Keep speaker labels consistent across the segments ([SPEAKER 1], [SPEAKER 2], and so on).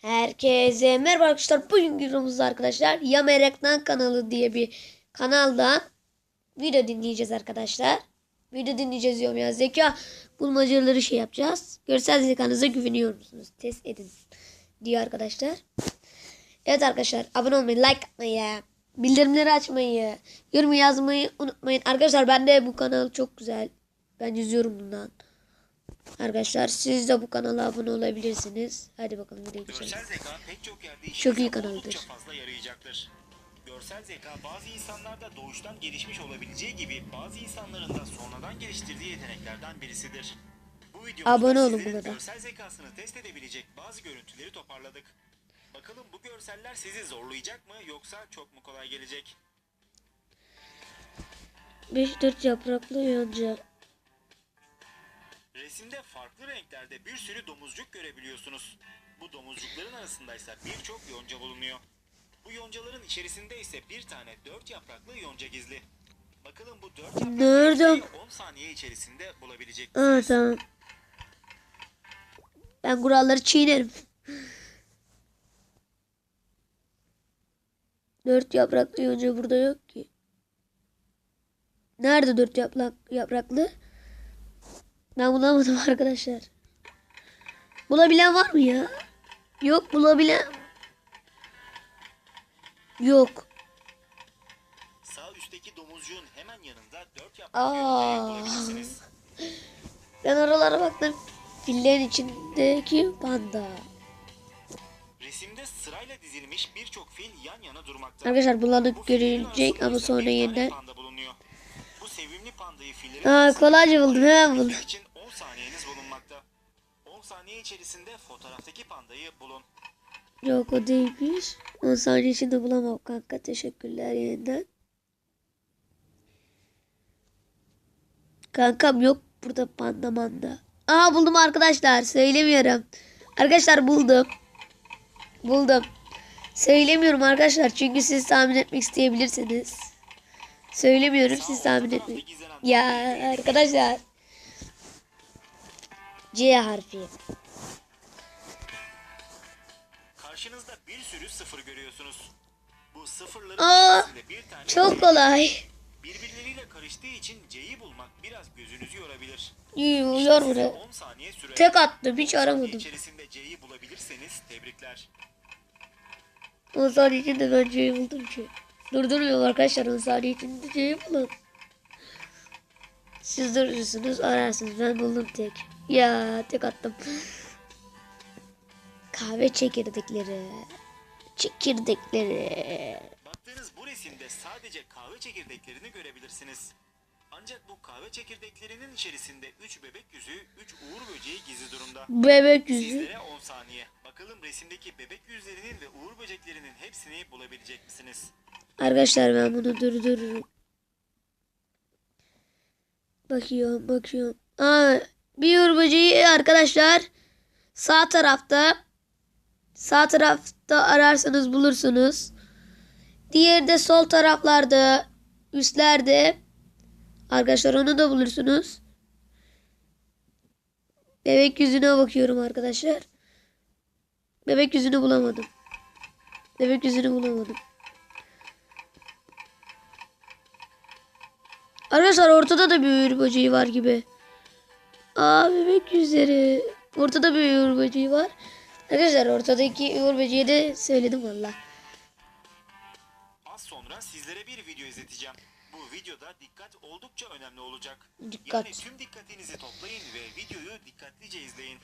[SPEAKER 1] Herkese merhaba arkadaşlar. Bugün videomuzda arkadaşlar Ya Meraktan kanalı diye bir kanaldan video dinleyeceğiz arkadaşlar. Video dinleyeceğiz diyorum ya. Zeka bulmacaları şey yapacağız. Görsel zekanıza güveniyor musunuz? Test edin diyor arkadaşlar. Evet arkadaşlar abone olmayı, like atmayı, bildirimleri açmayı, yorum yazmayı unutmayın. Arkadaşlar ben de bu kanal çok güzel. Ben yüzüyorum bundan. Arkadaşlar siz de bu kanala abone olabilirsiniz. Hadi bakalım videoya geçelim.
[SPEAKER 2] Görsel zeka pek çok
[SPEAKER 1] Çok iyi kanaldır.
[SPEAKER 2] oldukça fazla yarayacaktır. Görsel zeka bazı insanlarda doğuştan gelişmiş olabileceği gibi bazı insanların da sonradan geliştirdiği yeteneklerden birisidir. Bu videomuzda
[SPEAKER 1] Abone olun
[SPEAKER 2] sizlerin
[SPEAKER 1] burada.
[SPEAKER 2] görsel zekasını test edebilecek bazı görüntüleri toparladık. Bakalım bu görseller sizi zorlayacak mı yoksa çok mu kolay gelecek?
[SPEAKER 1] 5-4 yapraklı yonca.
[SPEAKER 2] Resimde farklı renklerde bir sürü domuzcuk görebiliyorsunuz. Bu domuzcukların arasındaysa birçok yonca bulunuyor. Bu yoncaların içerisinde ise bir tane dört yapraklı yonca gizli. Bakalım bu dört yapraklı
[SPEAKER 1] Nerede?
[SPEAKER 2] yoncayı 10 saniye içerisinde bulabilecek misiniz?
[SPEAKER 1] tamam. Ben kuralları çiğnerim. Dört yapraklı yonca burada yok ki. Nerede dört yaprak, yapraklı? Ben bulamadım arkadaşlar. Bulabilen var mı ya? Yok bulabilen. Yok.
[SPEAKER 2] Sağ üstteki domuzcuğun hemen yanında dört bulabilirsiniz.
[SPEAKER 1] Ben oralara baktım. Fillerin içindeki panda.
[SPEAKER 2] Resimde sırayla dizilmiş birçok fil yan yana durmakta.
[SPEAKER 1] Arkadaşlar bulanık
[SPEAKER 2] Bu
[SPEAKER 1] görülecek ama sonra yeniden.
[SPEAKER 2] Sevimli pandayı fillerin
[SPEAKER 1] Aa kolayca buldum hemen buldum.
[SPEAKER 2] İçin 10 saniyeniz bulunmakta. 10 saniye içerisinde fotoğraftaki pandayı bulun.
[SPEAKER 1] Yok o değilmiş. 10 saniye içinde bulamam kanka. Teşekkürler yeniden. Kankam yok burada panda manda. Aa buldum arkadaşlar. Söylemiyorum. Arkadaşlar buldum. Buldum. Söylemiyorum arkadaşlar. Çünkü siz tahmin etmek isteyebilirsiniz. Söylemiyorum siz tahmin etmeyin. Ya arkadaşlar. C harfi.
[SPEAKER 2] Karşınızda bir sürü sıfır görüyorsunuz. Bu sıfırların
[SPEAKER 1] Aa,
[SPEAKER 2] bir tane
[SPEAKER 1] Çok kolay.
[SPEAKER 2] birbirleriyle karıştığı için C'yi bulmak biraz gözünüzü yorabilir.
[SPEAKER 1] Yor
[SPEAKER 2] Size
[SPEAKER 1] buraya.
[SPEAKER 2] 10 saniye süre.
[SPEAKER 1] Tek attım hiç
[SPEAKER 2] 10 saniye
[SPEAKER 1] aramadım.
[SPEAKER 2] içerisinde C'yi bulabilirseniz tebrikler.
[SPEAKER 1] 10 saniye içinde ben C'yi buldum ki. Durdurmuyorum arkadaşlar 10 saniye içinde C'yi bulun. Siz durursunuz ararsınız ben buldum tek. Ya tek attım. Kahve çekirdekleri. Çekirdekleri.
[SPEAKER 2] Baktığınız bu resimde sadece kahve çekirdeklerini görebilirsiniz. Ancak bu kahve çekirdeklerinin içerisinde 3 bebek yüzü, 3 uğur böceği gizli durumda.
[SPEAKER 1] Bebek yüzü.
[SPEAKER 2] Sizlere 10 saniye. Bakalım resimdeki bebek yüzlerinin ve uğur böceklerinin hepsini bulabilecek misiniz?
[SPEAKER 1] Arkadaşlar ben bunu durdururum. Bakıyorum bakıyorum. Aa, bir böceği arkadaşlar sağ tarafta. Sağ tarafta ararsanız bulursunuz. Diğeri de sol taraflarda üstlerde. Arkadaşlar onu da bulursunuz. Bebek yüzüne bakıyorum arkadaşlar. Bebek yüzünü bulamadım. Bebek yüzünü bulamadım. Arkadaşlar ortada da bir uğur böceği var gibi. Aa bebek yüzleri. Ortada bir uğur böceği var. Arkadaşlar ortadaki uğur böceği de söyledim valla.
[SPEAKER 2] Az sonra sizlere bir video izleteceğim. Bu videoda dikkat oldukça önemli olacak.
[SPEAKER 1] Dikkat.
[SPEAKER 2] Yani tüm dikkatinizi toplayın ve videoyu dikkatlice izleyin.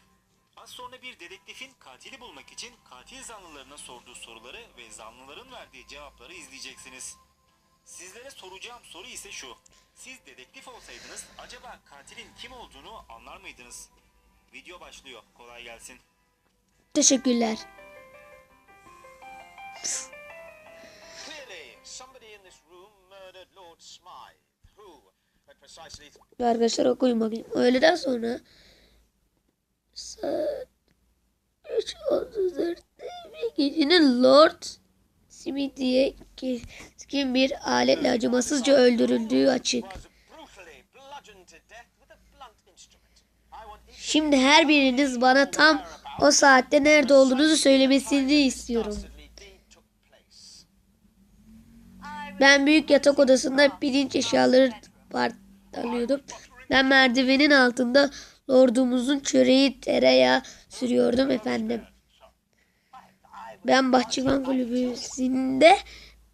[SPEAKER 2] Az sonra bir dedektifin katili bulmak için katil zanlılarına sorduğu soruları ve zanlıların verdiği cevapları izleyeceksiniz. Sizlere soracağım soru ise şu. Siz dedektif olsaydınız acaba katilin kim olduğunu anlar mıydınız? Video başlıyor. Kolay gelsin.
[SPEAKER 1] Teşekkürler. Ve arkadaşlar okuyun bakayım. Öğleden sonra saat 3.34'te bir gecenin Lord Smith diye keskin bir aletle acımasızca öldürüldüğü açık. Şimdi her biriniz bana tam O saatte nerede olduğunuzu söylemesini istiyorum. Ben büyük yatak odasında pirinç eşyaları parçalıyordum. Ben merdivenin altında lordumuzun çöreği tereyağı sürüyordum efendim. Ben bahçıvan kulübüsünde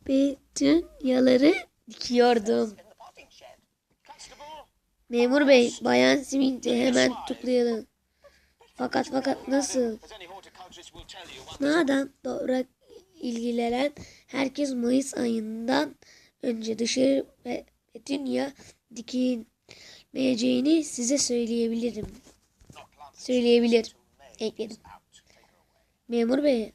[SPEAKER 1] petunyaları dikiyordum. Memur bey, bayan Smith'i hemen tutuklayalım. Fakat fakat nasıl? Nereden toprak ilgilenen herkes Mayıs ayından önce dışarı ve petunya dikilmeyeceğini size söyleyebilirim. Söyleyebilir. Ekledim. Memur bey,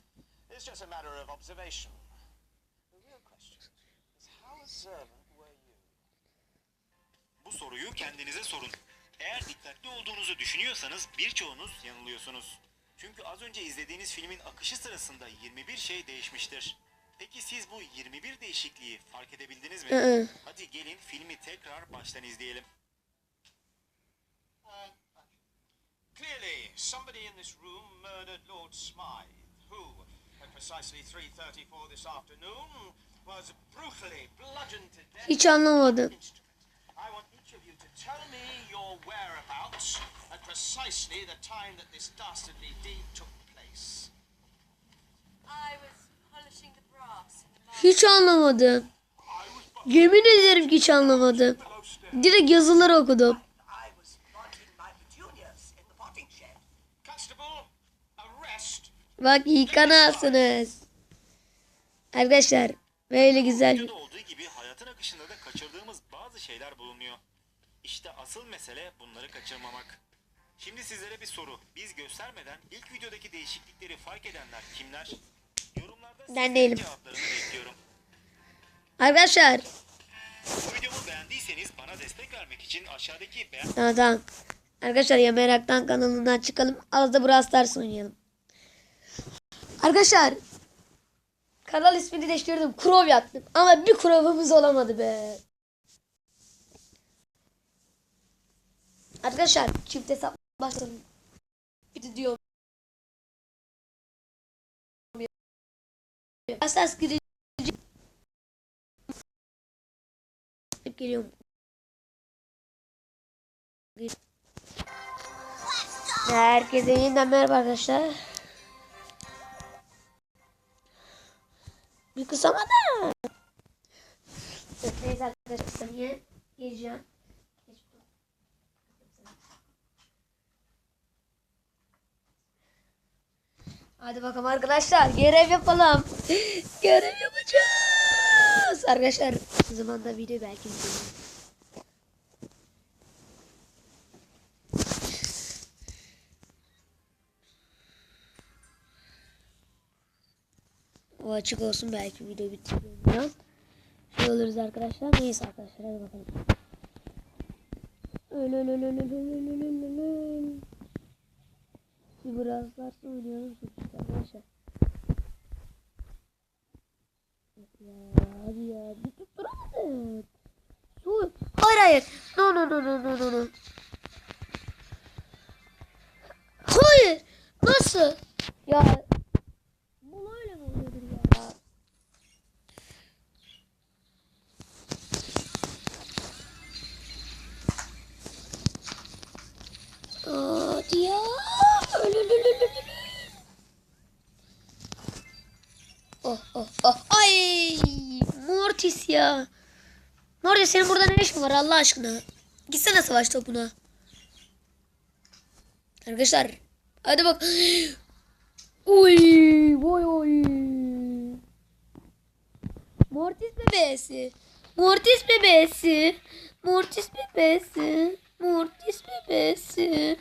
[SPEAKER 2] soruyu kendinize sorun. Eğer dikkatli olduğunuzu düşünüyorsanız birçoğunuz yanılıyorsunuz. Çünkü az önce izlediğiniz filmin akışı sırasında 21 şey değişmiştir. Peki siz bu 21 değişikliği fark edebildiniz mi? Hadi gelin filmi tekrar baştan izleyelim.
[SPEAKER 3] Clearly, somebody in this room murdered Lord Smythe, who, at precisely 3.34 this afternoon, was brutally bludgeoned to death
[SPEAKER 1] hiç anlamadım.
[SPEAKER 3] To tell me your whereabouts at precisely the time that this dastardly deed took place.
[SPEAKER 4] I was polishing the brass
[SPEAKER 1] Hiç anlamadım. Yemin ederim ki hiç anlamadım. Direkt yazıları okudum. Bak iyi kanalsınız. Arkadaşlar böyle güzel
[SPEAKER 2] olduğu gibi hayatın akışında da kaçırdığımız bazı şeyler bulunuyor. İşte asıl mesele bunları kaçırmamak. Şimdi sizlere bir soru. Biz göstermeden ilk videodaki değişiklikleri fark edenler kimler? Yorumlarda sizlerin
[SPEAKER 1] değilim.
[SPEAKER 2] cevaplarını bekliyorum.
[SPEAKER 1] Arkadaşlar
[SPEAKER 2] Bu videomu beğendiyseniz bana destek vermek için aşağıdaki beğen
[SPEAKER 1] Tamam tamam. Arkadaşlar ya meraktan kanalından çıkalım. Az da Brawl Stars oynayalım. Arkadaşlar kanal ismini değiştirdim. Kurov yaptım. Ama bir kurovumuz olamadı be. Arkadaşlar çift hesap başladım. Gidiyor. Asas gireceğim. Geliyorum. Herkese yeniden merhaba arkadaşlar. Bir kısamadan. Neyse arkadaşlar niye yiyeceğim. Hadi bakalım arkadaşlar görev yapalım. görev yapacağız. Arkadaşlar o zaman da video belki izleyelim. O açık olsun belki video bitiriyorum. Şey oluruz arkadaşlar. Neyse arkadaşlar hadi bakalım. Biraz daha oynayalım. Ya hadi ya bir tutturamadık. Dur. Hayır hayır. No no no no no no. Hayır. Nasıl? Ya bu öyle mi oluyordur ya? Hadi ya. Öl, öl, öl, öl, öl, öl. Oh oh oh. Ay Mortis ya. Mortis senin burada ne işin var Allah aşkına? Gitsene savaş topuna. Arkadaşlar hadi bak. Uy, vay oy. Mortis bebeğisi. Mortis bebeğisi. Mortis bebeğisi. Mortis bebeğisi.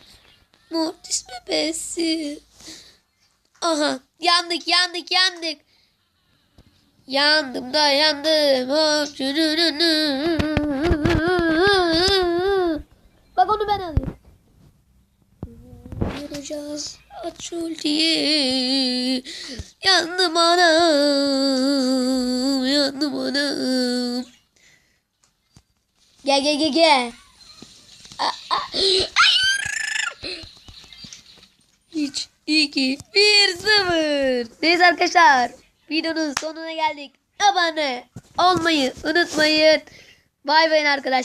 [SPEAKER 1] Mortis bebeğisi. Aha yandık yandık yandık. Yandım da yandım. Of. Bak onu ben alayım. Yarayacağız. Aç ultiyi. Yandım anam. Yandım anam. Gel gel gel gel. Aa, aa. Hayır. Hiç 2, 1, 0. Neyse arkadaşlar. Videonun sonuna geldik. Abone olmayı unutmayın. Bay bay arkadaşlar.